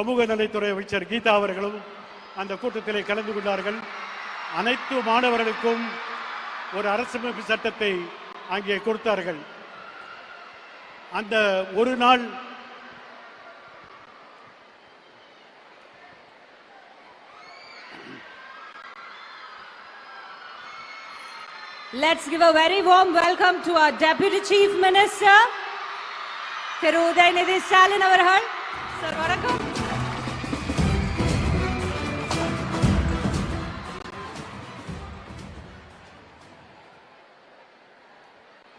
சமூக நலத்துறை அமைச்சர் கீதா அவர்களும் அந்த கூட்டத்திலே கலந்து கொண்டார்கள். அனைத்து மாணவர்களுக்கும் ஒரு அரசமைப்பு சட்டத்தை அங்கே கொடுத்தார்கள். அந்த ஒரு நாள் Let's give a very warm welcome to our Deputy Chief Minister, Thiru Udhayanidhi Stalin அவர்கள் சார் வணக்கம்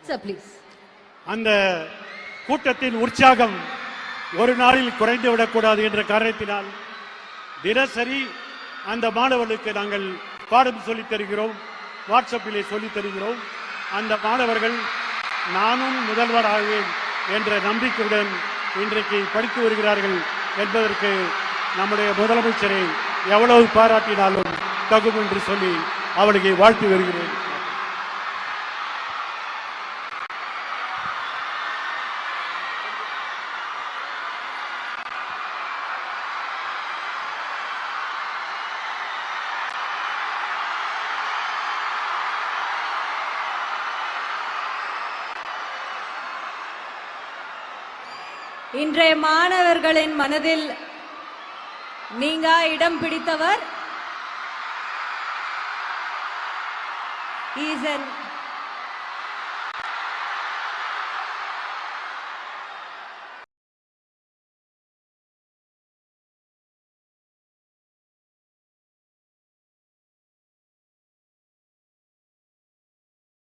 சார் ப்ளீஸ் அந்த கூட்டத்தின் உற்சாகம் ஒரு நாளில் குறைந்து விடக்கூடாது என்ற காரணத்தினால் தினசரி அந்த மாணவர்களுக்கு நாங்கள் பாடம் சொல்லித் தருகிறோம் வாட்ஸ்அப்பிலே சொல்லித் தருகிறோம். அந்த மாணவர்கள் நானும் முதல்வர் ஆவேன் என்ற நம்பிக்கையுடன் இன்றைக்கு படித்து வருகிறார்கள் என்பதற்கு நம்முடைய முதலமைச்சரை எவ்வளவு பாராட்டினாலும் தகும் என்று சொல்லி அவளுக்கு வாழ்த்து வருகிறேன். இன்றைய மாணவர்களின் மனதில் நீங்க இடம் பிடித்தவர். ஈசன்